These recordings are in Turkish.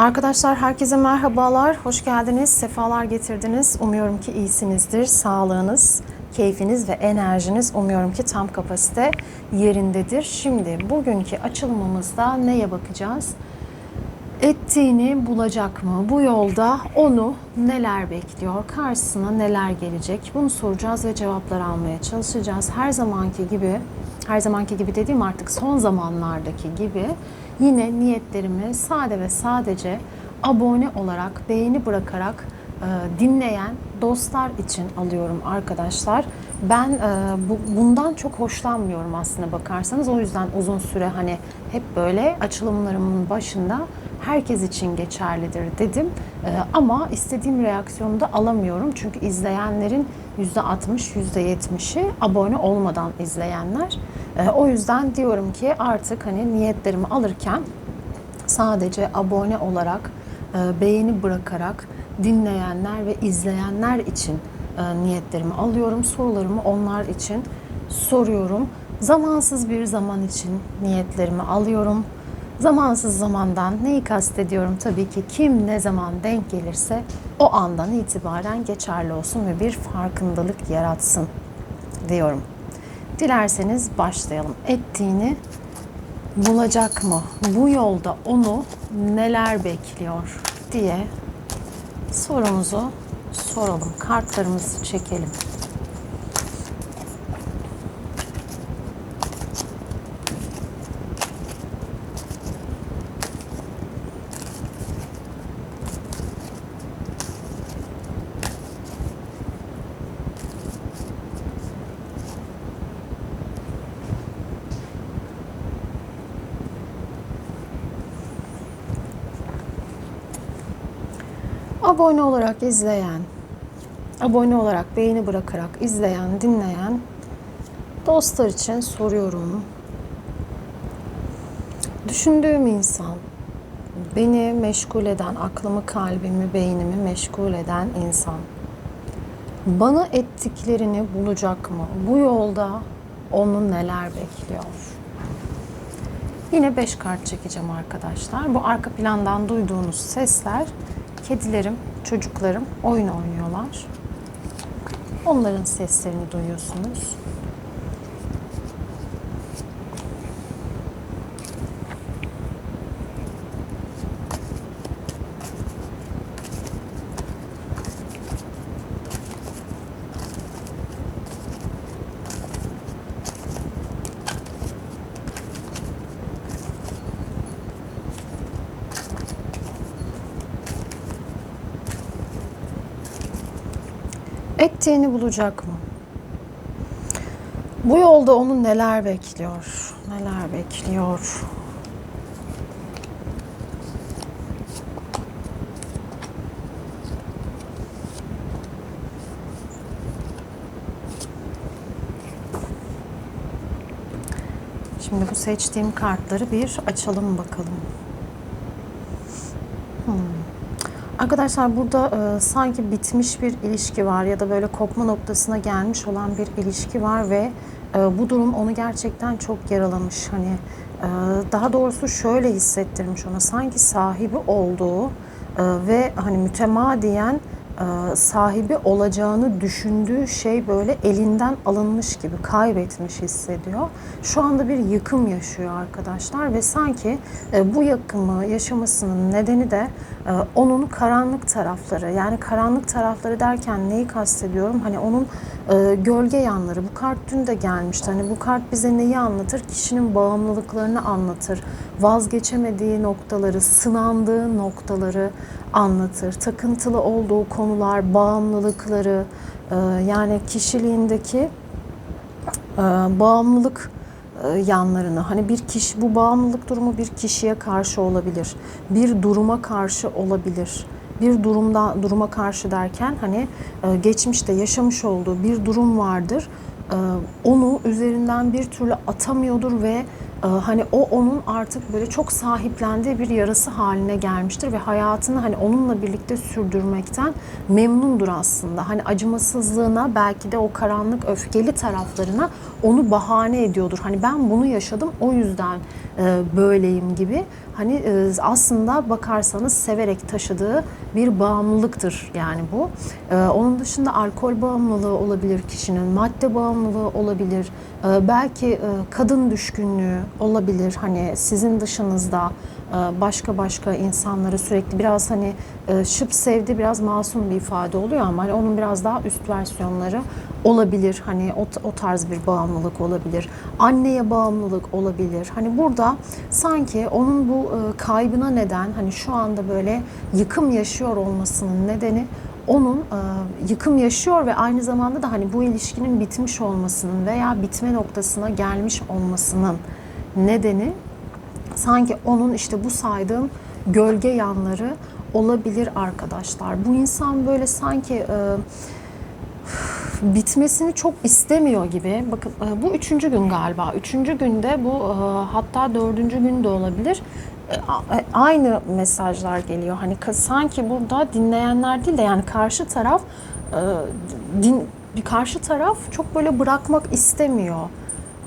Arkadaşlar herkese merhabalar. Hoş geldiniz. Sefalar getirdiniz. Umuyorum ki iyisinizdir. Sağlığınız, keyfiniz ve enerjiniz umuyorum ki tam kapasite yerindedir. Şimdi bugünkü açılımımızda neye bakacağız? Ettiğini bulacak mı? Bu yolda onu neler bekliyor? Karşısına neler gelecek? Bunu soracağız ve cevaplar almaya çalışacağız. Her zamanki gibi, her zamanki gibi dediğim artık son zamanlardaki gibi yine niyetlerimi sade ve sadece abone olarak, beğeni bırakarak e, dinleyen dostlar için alıyorum arkadaşlar. Ben e, bu, bundan çok hoşlanmıyorum aslına bakarsanız. O yüzden uzun süre hani hep böyle açılımlarımın başında herkes için geçerlidir dedim. E, ama istediğim reaksiyonu da alamıyorum. Çünkü izleyenlerin %60, %70'i abone olmadan izleyenler. E, o yüzden diyorum ki artık hani niyetlerimi alırken sadece abone olarak, e, beğeni bırakarak dinleyenler ve izleyenler için e, niyetlerimi alıyorum. Sorularımı onlar için soruyorum. Zamansız bir zaman için niyetlerimi alıyorum. Zamansız zamandan neyi kastediyorum? Tabii ki kim ne zaman denk gelirse o andan itibaren geçerli olsun ve bir farkındalık yaratsın diyorum. Dilerseniz başlayalım. Ettiğini bulacak mı? Bu yolda onu neler bekliyor diye sorumuzu soralım. Kartlarımızı çekelim. Abone olarak izleyen, abone olarak beğeni bırakarak izleyen, dinleyen dostlar için soruyorum. Düşündüğüm insan, beni meşgul eden, aklımı, kalbimi, beynimi meşgul eden insan bana ettiklerini bulacak mı? Bu yolda onu neler bekliyor? Yine 5 kart çekeceğim arkadaşlar. Bu arka plandan duyduğunuz sesler kedilerim, çocuklarım oyun oynuyorlar. Onların seslerini duyuyorsunuz. Ettiğini bulacak mı? Bu yolda onu neler bekliyor? Neler bekliyor? Şimdi bu seçtiğim kartları bir açalım bakalım. Hmm. Arkadaşlar burada e, sanki bitmiş bir ilişki var ya da böyle kopma noktasına gelmiş olan bir ilişki var ve e, bu durum onu gerçekten çok yaralamış. Hani e, daha doğrusu şöyle hissettirmiş ona sanki sahibi olduğu e, ve hani mütemadiyen sahibi olacağını düşündüğü şey böyle elinden alınmış gibi kaybetmiş hissediyor. Şu anda bir yıkım yaşıyor arkadaşlar ve sanki e, bu yıkımı yaşamasının nedeni de e, onun karanlık tarafları. Yani karanlık tarafları derken neyi kastediyorum? Hani onun gölge yanları. Bu kart dün de gelmişti. Hani bu kart bize neyi anlatır? Kişinin bağımlılıklarını anlatır. Vazgeçemediği noktaları, sınandığı noktaları anlatır. Takıntılı olduğu konular, bağımlılıkları, yani kişiliğindeki bağımlılık yanlarını hani bir kişi bu bağımlılık durumu bir kişiye karşı olabilir. Bir duruma karşı olabilir. Bir durumda duruma karşı derken hani geçmişte yaşamış olduğu bir durum vardır. Onu üzerinden bir türlü atamıyordur ve hani o onun artık böyle çok sahiplendiği bir yarası haline gelmiştir ve hayatını hani onunla birlikte sürdürmekten memnundur aslında. Hani acımasızlığına belki de o karanlık öfkeli taraflarına onu bahane ediyordur. Hani ben bunu yaşadım o yüzden e, böyleyim gibi. Hani e, aslında bakarsanız severek taşıdığı bir bağımlılıktır yani bu. E, onun dışında alkol bağımlılığı olabilir kişinin, madde bağımlılığı olabilir, belki kadın düşkünlüğü olabilir. Hani sizin dışınızda e, başka başka insanları sürekli biraz hani e, şıp sevdi biraz masum bir ifade oluyor ama hani onun biraz daha üst versiyonları olabilir. Hani o, o tarz bir bağımlılık olabilir. Anneye bağımlılık olabilir. Hani burada sanki onun bu e, kaybına neden hani şu anda böyle yıkım yaşıyor olmasının nedeni onun e, yıkım yaşıyor ve aynı zamanda da hani bu ilişkinin bitmiş olmasının veya bitme noktasına gelmiş olmasının nedeni sanki onun işte bu saydığım gölge yanları olabilir arkadaşlar. Bu insan böyle sanki e, bitmesini çok istemiyor gibi. Bakın e, bu üçüncü gün galiba. Üçüncü günde bu e, hatta dördüncü gün de olabilir. E, e, Aynı mesajlar geliyor. Hani sanki burada dinleyenler değil de yani karşı taraf e, din, bir karşı taraf çok böyle bırakmak istemiyor.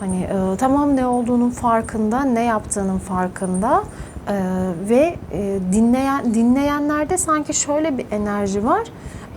Hani e, tamam ne olduğunun farkında, ne yaptığının farkında E, ve e, dinleyen dinleyenlerde sanki şöyle bir enerji var.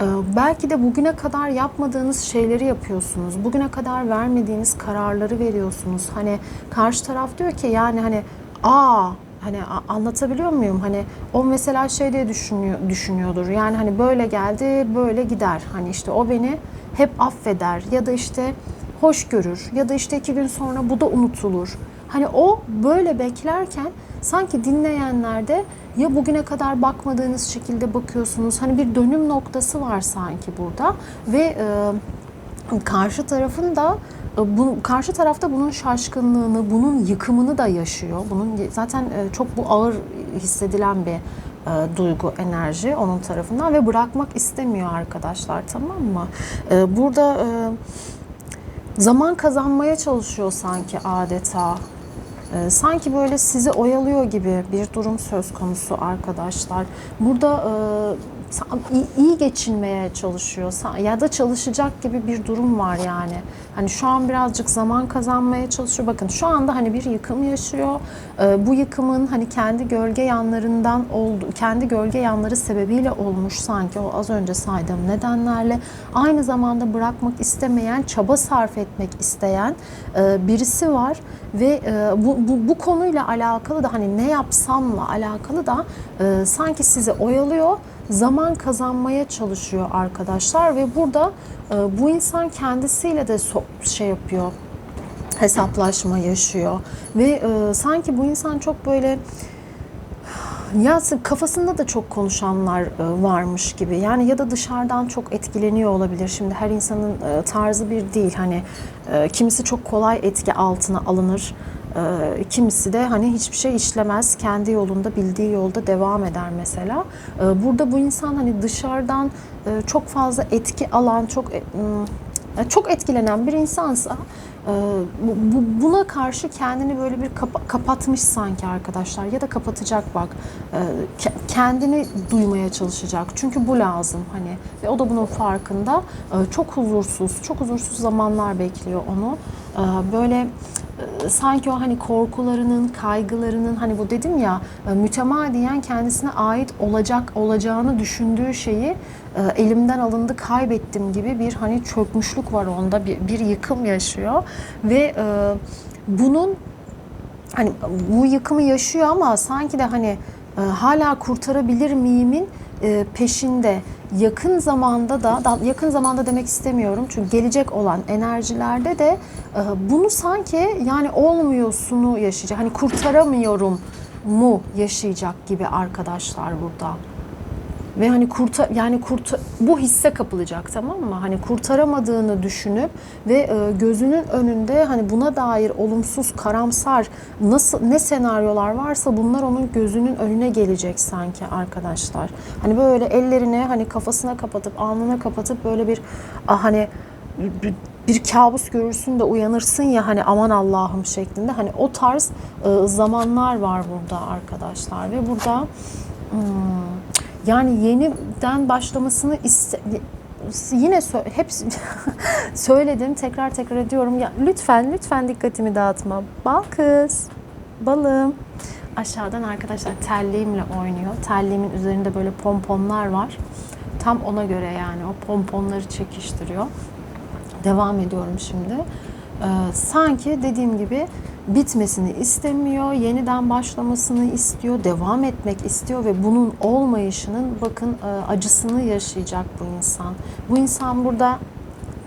E, belki de bugüne kadar yapmadığınız şeyleri yapıyorsunuz. Bugüne kadar vermediğiniz kararları veriyorsunuz. Hani karşı taraf diyor ki yani hani aa Hani anlatabiliyor muyum? Hani o mesela şey diye düşünüyor, düşünüyordur. Yani hani böyle geldi, böyle gider. Hani işte o beni hep affeder ya da işte hoş görür ya da işte iki gün sonra bu da unutulur. Hani o böyle beklerken sanki dinleyenlerde ya bugüne kadar bakmadığınız şekilde bakıyorsunuz. Hani bir dönüm noktası var sanki burada ve e, karşı tarafın da e, bu, karşı tarafta bunun şaşkınlığını, bunun yıkımını da yaşıyor. Bunun zaten e, çok bu ağır hissedilen bir e, duygu, enerji onun tarafından ve bırakmak istemiyor arkadaşlar tamam mı? E, burada e, zaman kazanmaya çalışıyor sanki adeta. Ee, sanki böyle sizi oyalıyor gibi bir durum söz konusu arkadaşlar. Burada e, iyi- geçinmeye çalışıyor ya da çalışacak gibi bir durum var yani. Hani şu an birazcık zaman kazanmaya çalışıyor. Bakın şu anda hani bir yıkım yaşıyor. Ee, bu yıkımın hani kendi gölge yanlarından oldu, kendi gölge yanları sebebiyle olmuş sanki o az önce saydığım nedenlerle. Aynı zamanda bırakmak istemeyen, çaba sarf etmek isteyen e, birisi var ve e, bu, bu, bu konuyla alakalı da hani ne yapsamla alakalı da e, sanki sizi oyalıyor, zaman kazanmaya çalışıyor arkadaşlar ve burada bu insan kendisiyle de şey yapıyor, hesaplaşma yaşıyor ve e, sanki bu insan çok böyle ya kafasında da çok konuşanlar e, varmış gibi. Yani ya da dışarıdan çok etkileniyor olabilir. Şimdi her insanın e, tarzı bir değil. Hani e, kimisi çok kolay etki altına alınır. E, Kimisi de hani hiçbir şey işlemez. Kendi yolunda, bildiği yolda devam eder mesela. E, Burada bu insan hani dışarıdan e, çok fazla etki alan, çok e, m, çok etkilenen bir insansa e, buna karşı kendini böyle bir kapa- kapatmış sanki arkadaşlar ya da kapatacak bak. E, ke- kendini duymaya çalışacak. Çünkü bu lazım hani ve o da bunun farkında. E, çok huzursuz çok huzursuz zamanlar bekliyor onu. Böyle sanki o hani korkularının, kaygılarının hani bu dedim ya e, mütemadiyen kendisine ait olacak olacağını düşündüğü şeyi e, elimden alındı kaybettim gibi bir hani çökmüşlük var onda. Bir, bir yıkım yaşıyor ve e, bunun hani bu yıkımı yaşıyor ama sanki de hani hala kurtarabilir miyimin peşinde yakın zamanda da da- yakın zamanda demek istemiyorum çünkü gelecek olan enerjilerde de e, bunu sanki yani olmuyorsunu yaşayacak hani kurtaramıyorum mu yaşayacak gibi arkadaşlar burada. Ve hani kurta yani kurta bu hisse kapılacak tamam mı? Hani kurtaramadığını düşünüp ve e, gözünün önünde hani buna dair olumsuz, karamsar nasıl ne senaryolar varsa bunlar onun gözünün önüne gelecek sanki arkadaşlar. Hani böyle ellerini hani kafasına kapatıp, alnına kapatıp böyle bir ah, hani bir, bir kabus görürsün de uyanırsın ya hani aman Allah'ım şeklinde hani o tarz e, zamanlar var burada arkadaşlar ve burada hmm, yani yeniden başlamasını iste, yine sö- hep söyledim tekrar tekrar ediyorum ya lütfen lütfen dikkatimi dağıtma. Bal kız, balım. Aşağıdan arkadaşlar terliğimle oynuyor. Terliğimin üzerinde böyle pomponlar var. Tam ona göre yani o pomponları çekiştiriyor. Devam ediyorum şimdi. Ee, sanki dediğim gibi bitmesini istemiyor, yeniden başlamasını istiyor, devam etmek istiyor ve bunun olmayışının bakın e, acısını yaşayacak bu insan. Bu insan burada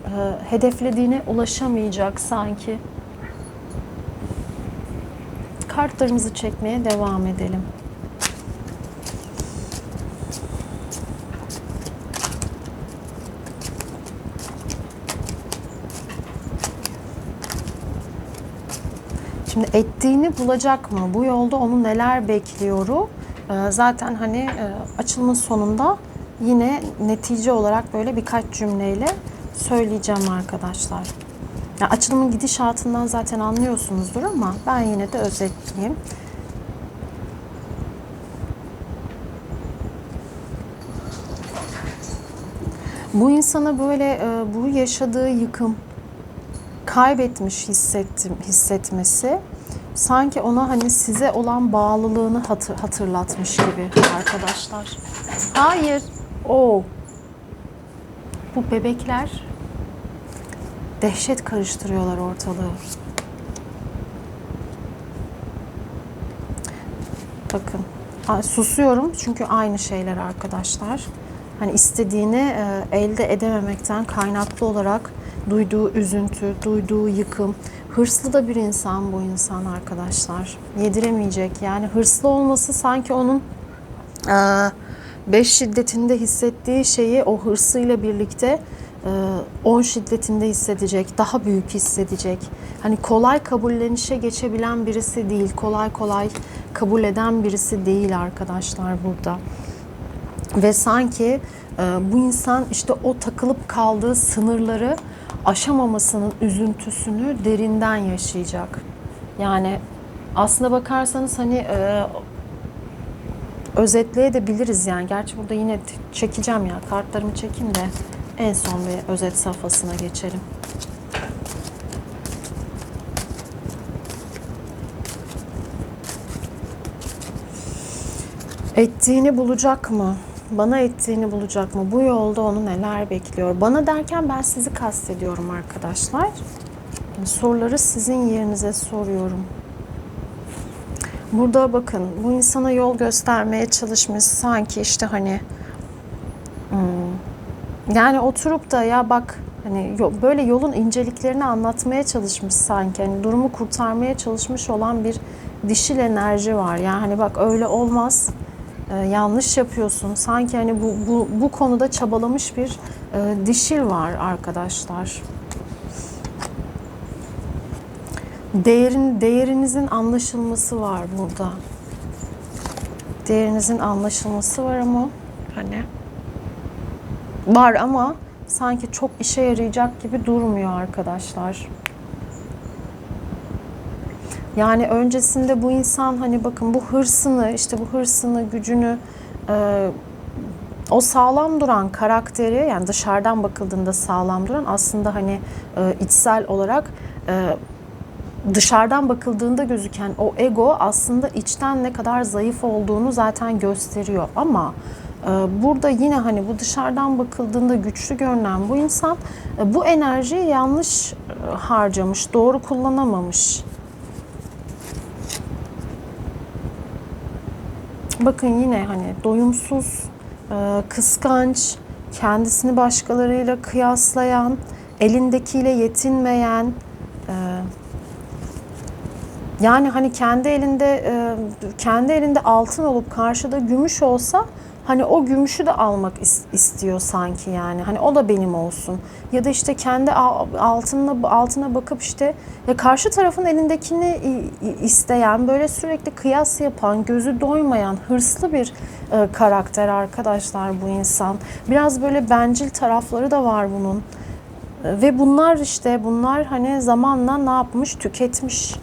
e, hedeflediğine ulaşamayacak sanki. Kartlarımızı çekmeye devam edelim. Şimdi ettiğini bulacak mı? Bu yolda onu neler bekliyoru? Ee, zaten hani e, açılımın sonunda yine netice olarak böyle birkaç cümleyle söyleyeceğim arkadaşlar. Ya açılımın gidişatından zaten anlıyorsunuzdur ama ben yine de özetleyeyim. Bu insana böyle e, bu yaşadığı yıkım, kaybetmiş hissettim hissetmesi sanki ona hani size olan bağlılığını hatır, hatırlatmış gibi arkadaşlar. Hayır. O. Bu bebekler dehşet karıştırıyorlar ortalığı. Bakın. Susuyorum çünkü aynı şeyler arkadaşlar. Hani istediğini e, elde edememekten kaynaklı olarak duyduğu üzüntü, duyduğu yıkım. Hırslı da bir insan bu insan arkadaşlar. Yediremeyecek. Yani hırslı olması sanki onun e, beş şiddetinde hissettiği şeyi o hırsıyla birlikte e, 10 şiddetinde hissedecek, daha büyük hissedecek. Hani kolay kabullenişe geçebilen birisi değil, kolay kolay kabul eden birisi değil arkadaşlar burada. Ve sanki e, bu insan işte o takılıp kaldığı sınırları aşamamasının üzüntüsünü derinden yaşayacak. Yani aslına bakarsanız hani e, özetleyebiliriz yani. Gerçi burada yine çekeceğim ya. Kartlarımı çekeyim de en son bir özet safhasına geçelim. Ettiğini bulacak mı? Bana ettiğini bulacak mı? Bu yolda onu neler bekliyor? Bana derken ben sizi kastediyorum arkadaşlar. Soruları sizin yerinize soruyorum. Burada bakın bu insana yol göstermeye çalışmış sanki işte hani hmm, yani oturup da ya bak hani böyle yolun inceliklerini anlatmaya çalışmış sanki hani durumu kurtarmaya çalışmış olan bir dişil enerji var. Yani bak öyle olmaz. Ee, yanlış yapıyorsun. Sanki hani bu bu bu konuda çabalamış bir e, dişil var arkadaşlar. Değerin değerinizin anlaşılması var burada. Değerinizin anlaşılması var ama hani var ama sanki çok işe yarayacak gibi durmuyor arkadaşlar. Yani öncesinde bu insan hani bakın bu hırsını işte bu hırsını gücünü e, o sağlam duran karakteri yani dışarıdan bakıldığında sağlam duran aslında hani e, içsel olarak e, dışarıdan bakıldığında gözüken o ego aslında içten ne kadar zayıf olduğunu zaten gösteriyor ama e, burada yine hani bu dışarıdan bakıldığında güçlü görünen bu insan e, bu enerjiyi yanlış e, harcamış, doğru kullanamamış. Bakın yine hani doyumsuz, e, kıskanç, kendisini başkalarıyla kıyaslayan, elindekiyle yetinmeyen, e, yani hani kendi elinde e, kendi elinde altın olup karşıda gümüş olsa hani o gümüşü de almak is- istiyor sanki yani. Hani o da benim olsun. Ya da işte kendi al- altınına altına bakıp işte ya karşı tarafın elindekini isteyen, böyle sürekli kıyas yapan, gözü doymayan, hırslı bir e, karakter arkadaşlar bu insan. Biraz böyle bencil tarafları da var bunun. E, Ve bunlar işte bunlar hani zamanla ne yapmış? Tüketmiş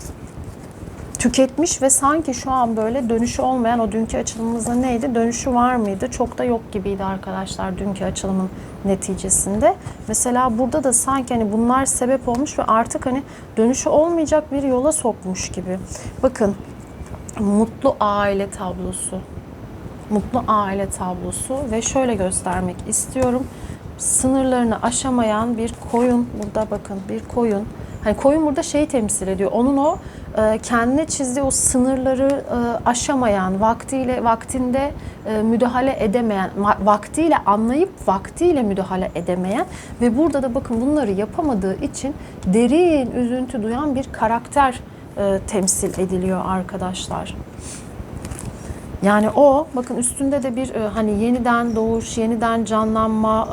tüketmiş ve sanki şu an böyle dönüşü olmayan o dünkü açılımımızda neydi? Dönüşü var mıydı? Çok da yok gibiydi arkadaşlar dünkü açılımın neticesinde. Mesela burada da sanki hani bunlar sebep olmuş ve artık hani dönüşü olmayacak bir yola sokmuş gibi. Bakın mutlu aile tablosu. Mutlu aile tablosu ve şöyle göstermek istiyorum. Sınırlarını aşamayan bir koyun burada bakın bir koyun. Hani koyun burada şeyi temsil ediyor. Onun o kendine çizdiği o sınırları e, aşamayan, vaktiyle vaktinde e, müdahale edemeyen, va- vaktiyle anlayıp vaktiyle müdahale edemeyen ve burada da bakın bunları yapamadığı için derin üzüntü duyan bir karakter e, temsil ediliyor arkadaşlar. Yani o bakın üstünde de bir hani yeniden doğuş, yeniden canlanma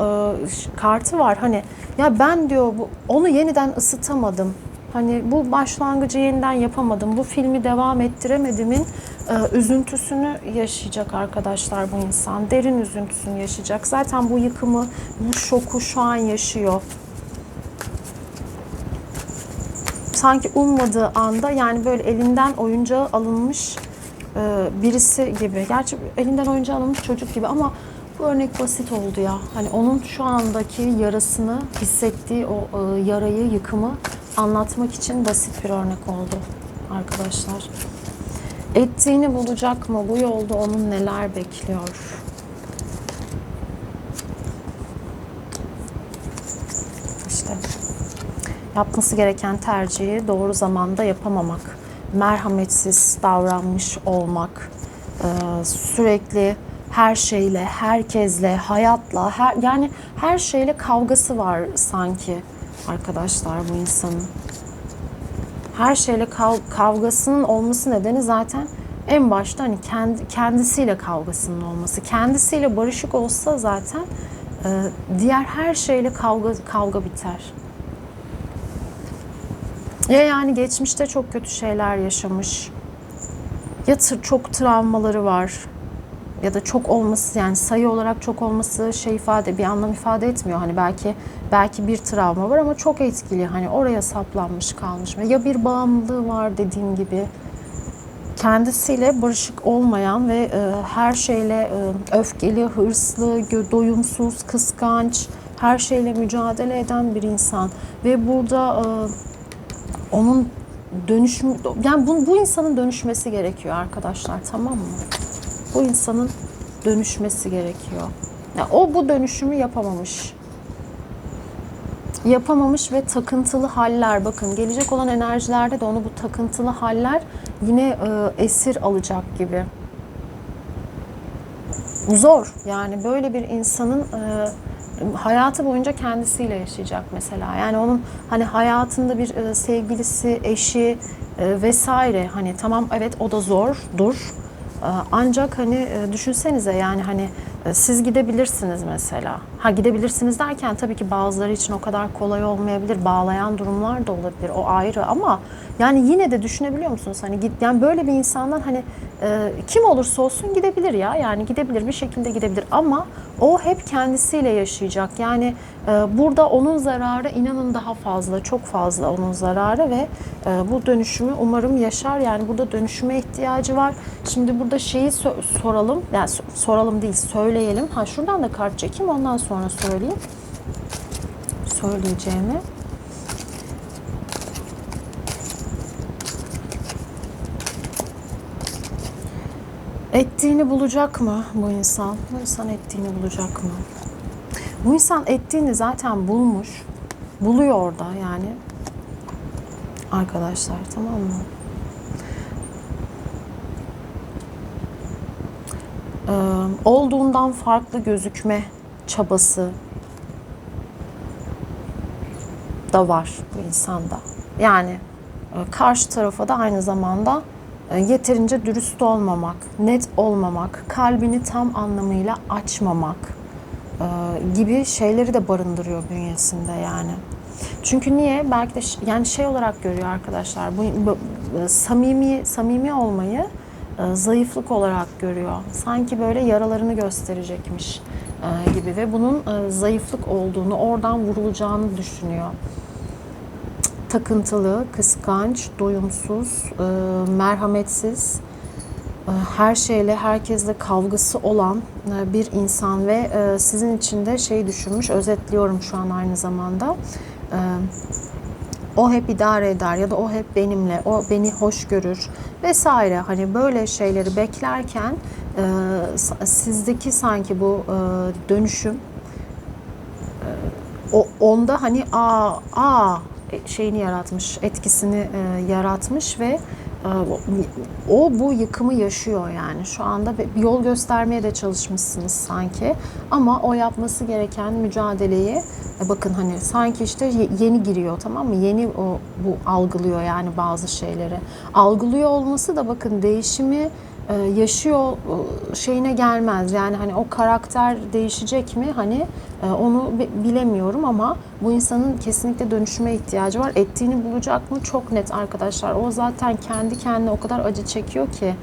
kartı var. Hani ya ben diyor bu onu yeniden ısıtamadım. Hani bu başlangıcı yeniden yapamadım. Bu filmi devam ettiremedimin e, üzüntüsünü yaşayacak arkadaşlar bu insan. Derin üzüntüsünü yaşayacak. Zaten bu yıkımı, bu şoku şu an yaşıyor. sanki ummadığı anda yani böyle elinden oyuncağı alınmış e, birisi gibi. Gerçi elinden oyuncağı alınmış çocuk gibi ama bu örnek basit oldu ya. Hani onun şu andaki yarasını hissettiği o e, yarayı, yıkımı anlatmak için basit bir örnek oldu arkadaşlar. Ettiğini bulacak mı? Bu yolda onun neler bekliyor? İşte yapması gereken tercihi doğru zamanda yapamamak, merhametsiz davranmış olmak, sürekli her şeyle, herkesle, hayatla, her, yani her şeyle kavgası var sanki arkadaşlar bu insanın. Her şeyle kav- kavgasının olması nedeni zaten en başta hani kendi kendisiyle kavgasının olması. Kendisiyle barışık olsa zaten e, diğer her şeyle kavga kavga biter. Ya yani geçmişte çok kötü şeyler yaşamış. Ya çok travmaları var. Ya da çok olması yani sayı olarak çok olması şey ifade bir anlam ifade etmiyor. Hani belki belki bir travma var ama çok etkili. Hani oraya saplanmış kalmış. Ya bir bağımlılığı var dediğim gibi. Kendisiyle barışık olmayan ve e, her şeyle e, öfkeli, hırslı, doyumsuz, kıskanç, her şeyle mücadele eden bir insan. Ve burada e, onun dönüşüm yani bu, bu insanın dönüşmesi gerekiyor arkadaşlar tamam mı? Bu insanın dönüşmesi gerekiyor. Ya o bu dönüşümü yapamamış. Yapamamış ve takıntılı haller bakın gelecek olan enerjilerde de onu bu takıntılı haller yine e, esir alacak gibi. Zor yani böyle bir insanın e, hayatı boyunca kendisiyle yaşayacak mesela. Yani onun hani hayatında bir e, sevgilisi, eşi e, vesaire hani tamam evet o da zordur. E, ancak hani e, düşünsenize yani hani e, siz gidebilirsiniz mesela. Ha gidebilirsiniz derken tabii ki bazıları için o kadar kolay olmayabilir. Bağlayan durumlar da olabilir. O ayrı ama yani yine de düşünebiliyor musunuz? Hani git yani böyle bir insandan hani e, kim olursa olsun gidebilir ya. Yani gidebilir bir şekilde gidebilir ama o hep kendisiyle yaşayacak. Yani e, burada onun zararı inanın daha fazla, çok fazla onun zararı ve e, bu dönüşümü umarım yaşar. Yani burada dönüşüme ihtiyacı var. Şimdi burada şeyi so- soralım. Yani so- soralım değil, söyleyelim. Ha şuradan da kart çekeyim ondan sonra söyleyeyim. Söyleyeceğimi. Ettiğini bulacak mı bu insan? Bu insan ettiğini bulacak mı? Bu insan ettiğini zaten bulmuş. Buluyor orada yani. Arkadaşlar tamam mı? Ee, olduğundan farklı gözükme çabası da var bu insanda. Yani e, karşı tarafa da aynı zamanda e, yeterince dürüst olmamak, net olmamak, kalbini tam anlamıyla açmamak e, gibi şeyleri de barındırıyor bünyesinde yani. Çünkü niye? Belki de yani şey olarak görüyor arkadaşlar. Bu, bu samimi samimi olmayı zayıflık olarak görüyor. Sanki böyle yaralarını gösterecekmiş gibi ve bunun e, zayıflık olduğunu, oradan vurulacağını düşünüyor takıntılı, kıskanç, doyumsuz, e, merhametsiz, e, her şeyle, herkesle kavgası olan e, bir insan ve e, sizin için de şey düşünmüş, özetliyorum şu an aynı zamanda. E, o hep idare eder ya da o hep benimle, o beni hoş görür vesaire. Hani böyle şeyleri beklerken e, sizdeki sanki bu e, dönüşüm e, o onda hani a a şeyini yaratmış, etkisini e, yaratmış ve e, o bu yıkımı yaşıyor yani. Şu anda bir yol göstermeye de çalışmışsınız sanki. Ama o yapması gereken mücadeleyi e, bakın hani sanki işte ye- yeni giriyor tamam mı? Yeni o bu algılıyor yani bazı şeyleri. Algılıyor olması da bakın değişimi yaşıyor e, şeyine gelmez. Yani hani o karakter değişecek mi? Hani e, onu bi- bilemiyorum ama bu insanın kesinlikle dönüşüme ihtiyacı var. Ettiğini bulacak mı? Çok net arkadaşlar. O zaten kendi kendine o kadar acı çekiyor ki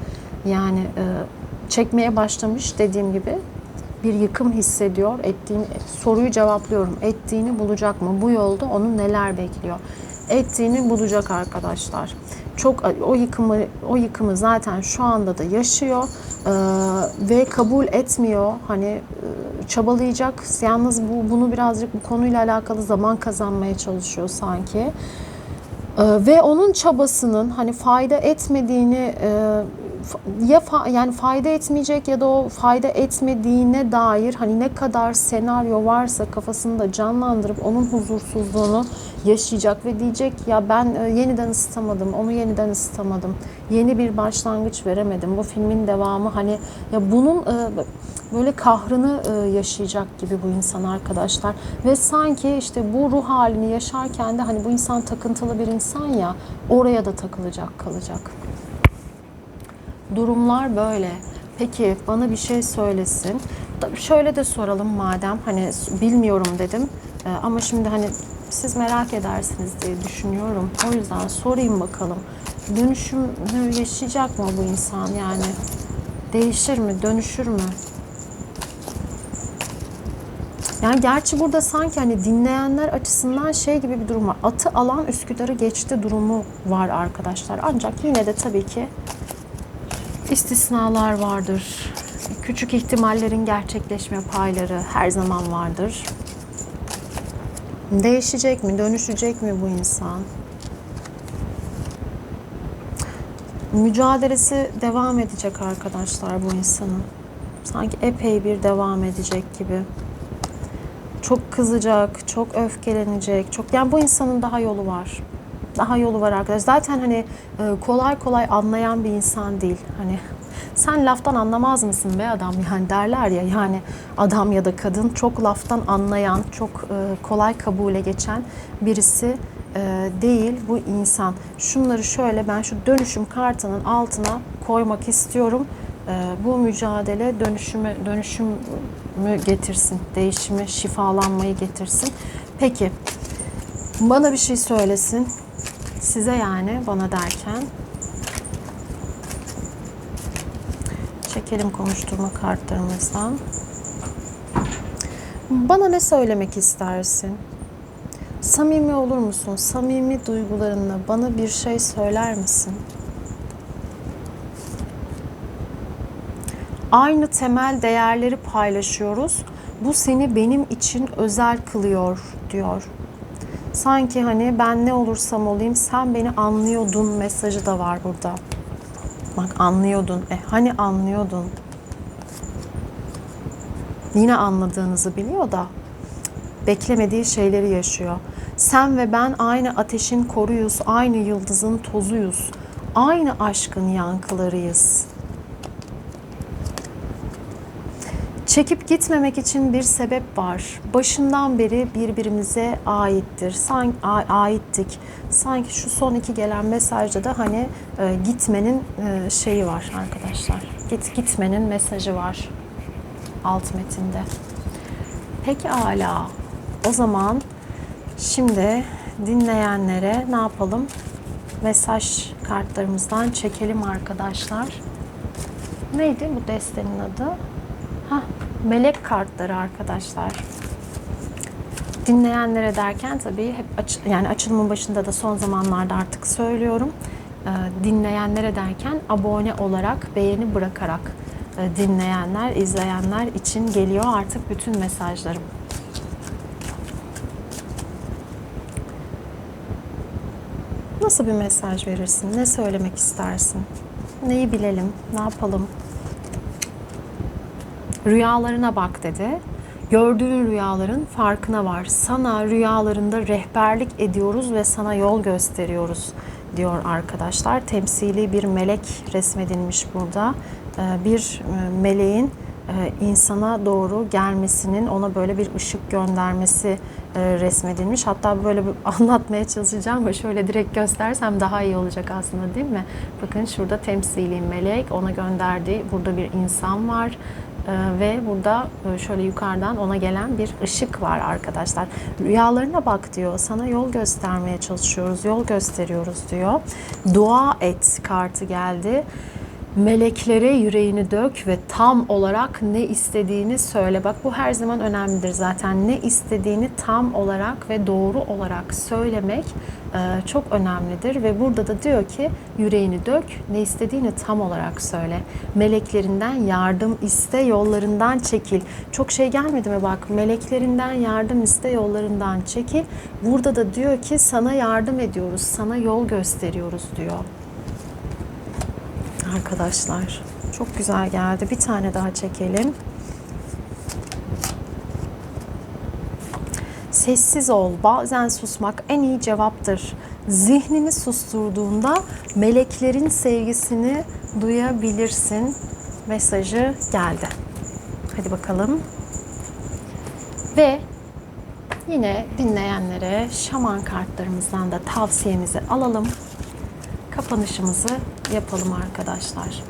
yani e, çekmeye başlamış dediğim gibi bir yıkım hissediyor. Ettiğini soruyu cevaplıyorum. Ettiğini bulacak mı? Bu yolda onu neler bekliyor? Ettiğini bulacak arkadaşlar. Çok o yıkımı o yıkımı zaten şu anda da yaşıyor Ee, ve kabul etmiyor. Hani e, çabalayacak. Yalnız bu bunu birazcık bu konuyla alakalı zaman kazanmaya çalışıyor sanki. Ee, ve onun çabasının hani fayda etmediğini e, ya fa- yani fayda etmeyecek ya da o fayda etmediğine dair hani ne kadar senaryo varsa kafasında canlandırıp onun huzursuzluğunu yaşayacak ve diyecek ya ben e, yeniden ısıtamadım, onu yeniden ısıtamadım. Yeni bir başlangıç veremedim. Bu filmin devamı hani ya bunun e, böyle kahrını e, yaşayacak gibi bu insan arkadaşlar. Ve sanki işte bu ruh halini yaşarken de hani bu insan takıntılı bir insan ya oraya da takılacak kalacak. Durumlar böyle. Peki bana bir şey söylesin. Şöyle de soralım madem hani bilmiyorum dedim Ee, ama şimdi hani siz merak edersiniz diye düşünüyorum. O yüzden sorayım bakalım. Dönüşümü yaşayacak mı bu insan yani? Değişir mi? Dönüşür mü? Yani gerçi burada sanki hani dinleyenler açısından şey gibi bir durum var. Atı alan Üsküdar'ı geçti durumu var arkadaşlar. Ancak yine de tabii ki istisnalar vardır. Küçük ihtimallerin gerçekleşme payları her zaman vardır. Değişecek mi, dönüşecek mi bu insan? Mücadelesi devam edecek arkadaşlar bu insanın. Sanki epey bir devam edecek gibi. Çok kızacak, çok öfkelenecek. Çok yani bu insanın daha yolu var. Daha yolu var arkadaş. Zaten hani e, kolay kolay anlayan bir insan değil. Hani sen laftan anlamaz mısın be adam yani derler ya yani adam ya da kadın çok laftan anlayan, çok e, kolay kabule geçen birisi e, değil bu insan. Şunları şöyle ben şu dönüşüm kartının altına koymak istiyorum. Bu mücadele dönüşümü dönüşümü getirsin, değişimi, şifalanmayı getirsin. Peki bana bir şey söylesin. Size yani bana derken çekelim konuşturma kartlarımızdan. Bana ne söylemek istersin? Samimi olur musun? Samimi duygularınla bana bir şey söyler misin? Aynı temel değerleri paylaşıyoruz. Bu seni benim için özel kılıyor diyor. Sanki hani ben ne olursam olayım sen beni anlıyordun mesajı da var burada. Bak anlıyordun. E hani anlıyordun? Yine anladığınızı biliyor da beklemediği şeyleri yaşıyor. Sen ve ben aynı ateşin koruyuz, aynı yıldızın tozuyuz. Aynı aşkın yankılarıyız. Çekip gitmemek için bir sebep var. Başından beri birbirimize aittir. Sanki aittik. Sanki şu son iki gelen mesajda da hani e, gitmenin e, şeyi var arkadaşlar. Git gitmenin mesajı var alt metinde. Peki hala. O zaman şimdi dinleyenlere ne yapalım? Mesaj kartlarımızdan çekelim arkadaşlar. Neydi bu destenin adı? Melek kartları arkadaşlar. dinleyenlere derken tabii hep aç, yani açılımın başında da son zamanlarda artık söylüyorum. Ee, dinleyenlere derken abone olarak, beğeni bırakarak e, dinleyenler, izleyenler için geliyor artık bütün mesajlarım. Nasıl bir mesaj verirsin? Ne söylemek istersin? Neyi bilelim? Ne yapalım? Rüyalarına bak dedi. Gördüğün rüyaların farkına var. Sana rüyalarında rehberlik ediyoruz ve sana yol gösteriyoruz diyor arkadaşlar. Temsili bir melek resmedilmiş burada. Ee, Bir e, meleğin e, insana doğru gelmesinin, ona böyle bir ışık göndermesi e, resmedilmiş. Hatta böyle anlatmaya çalışacağım ve şöyle direkt göstersem daha iyi olacak aslında değil mi? Bakın şurada temsili melek, ona gönderdiği burada bir insan var. Ee, ve burada e, şöyle yukarıdan ona gelen bir ışık var arkadaşlar. Rüyalarına bak diyor. Sana yol göstermeye çalışıyoruz. Yol gösteriyoruz diyor. Dua et kartı geldi. Meleklere yüreğini dök ve tam olarak ne istediğini söyle. Bak bu her zaman önemlidir zaten. Ne istediğini tam olarak ve doğru olarak söylemek e, çok önemlidir ve burada da diyor ki yüreğini dök, ne istediğini tam olarak söyle. Meleklerinden yardım iste, yollarından çekil. Çok şey gelmedi mi bak? Meleklerinden yardım iste, yollarından çekil. Burada da diyor ki sana yardım ediyoruz, sana yol gösteriyoruz diyor. Arkadaşlar çok güzel geldi. Bir tane daha çekelim. Sessiz ol. Bazen susmak en iyi cevaptır. Zihnini susturduğunda meleklerin sevgisini duyabilirsin. Mesajı geldi. Hadi bakalım. Ve yine dinleyenlere şaman kartlarımızdan da tavsiyemizi alalım. Kapanışımızı yapalım arkadaşlar.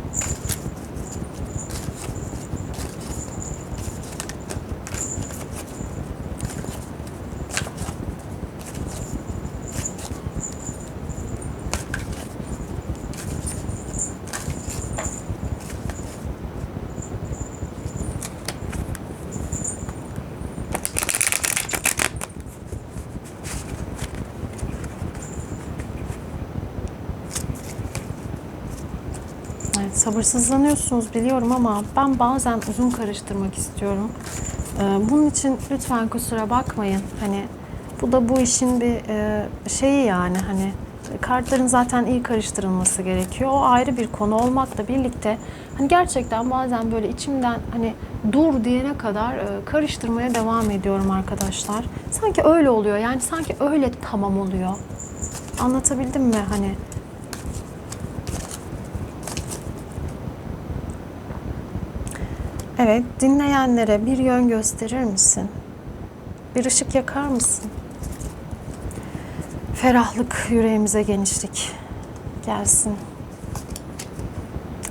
Evet, sabırsızlanıyorsunuz biliyorum ama ben bazen uzun karıştırmak istiyorum. Ee, Bunun için lütfen kusura bakmayın. Hani bu da bu işin bir e, şeyi yani hani kartların zaten iyi karıştırılması gerekiyor. O ayrı bir konu olmakla birlikte hani gerçekten bazen böyle içimden hani dur diyene kadar e, karıştırmaya devam ediyorum arkadaşlar. Sanki öyle oluyor. Yani sanki öyle tamam oluyor. Anlatabildim mi hani? Evet, dinleyenlere bir yön gösterir misin? Bir ışık yakar mısın? Ferahlık, yüreğimize genişlik gelsin.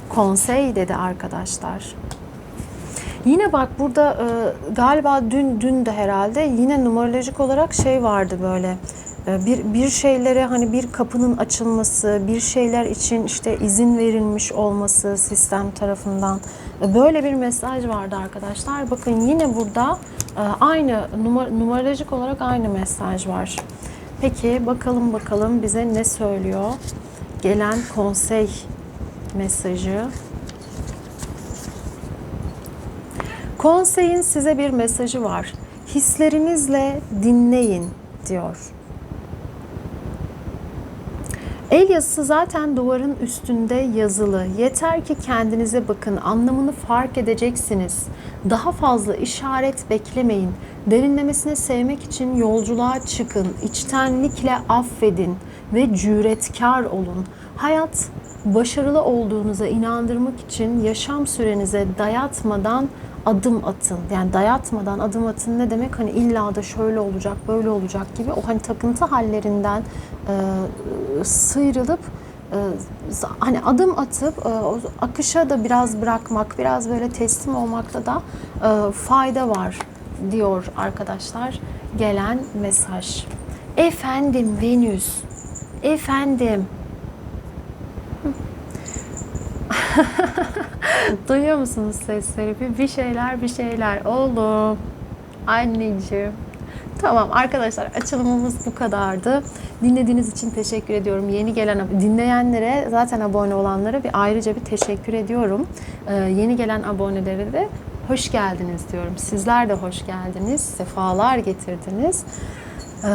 Konsey dedi arkadaşlar. Yine bak burada e, galiba dün dün de herhalde yine numerolojik olarak şey vardı böyle. E, bir bir şeylere hani bir kapının açılması, bir şeyler için işte izin verilmiş olması sistem tarafından e, böyle bir mesaj vardı arkadaşlar. Bakın yine burada e, aynı numer, numerolojik olarak aynı mesaj var. Peki bakalım bakalım bize ne söylüyor? Gelen konsey mesajı. Konseyin size bir mesajı var. Hislerinizle dinleyin diyor. El yazısı zaten duvarın üstünde yazılı. Yeter ki kendinize bakın, anlamını fark edeceksiniz. Daha fazla işaret beklemeyin. Derinlemesine sevmek için yolculuğa çıkın. İçtenlikle affedin ve cüretkar olun. Hayat başarılı olduğunuza inandırmak için yaşam sürenize dayatmadan adım atın. Yani dayatmadan adım atın ne demek? Hani illa da şöyle olacak, böyle olacak gibi o hani takıntı hallerinden e, sıyrılıp e, hani adım atıp e, akışa da biraz bırakmak, biraz böyle teslim olmakta da e, fayda var diyor arkadaşlar gelen mesaj. Efendim Venüs, efendim Duyuyor musunuz sesleri? Bir, bir şeyler bir şeyler. Oğlum, anneciğim. Tamam arkadaşlar açılımımız bu kadardı. Dinlediğiniz için teşekkür ediyorum. Yeni gelen dinleyenlere zaten abone olanlara bir ayrıca bir teşekkür ediyorum. Ee, yeni gelen abonelere de hoş geldiniz diyorum. Sizler de hoş geldiniz. Sefalar getirdiniz. Ee,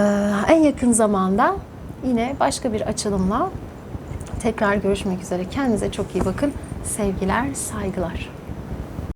en yakın zamanda yine başka bir açılımla tekrar görüşmek üzere. Kendinize çok iyi bakın. Sevgiler, saygılar.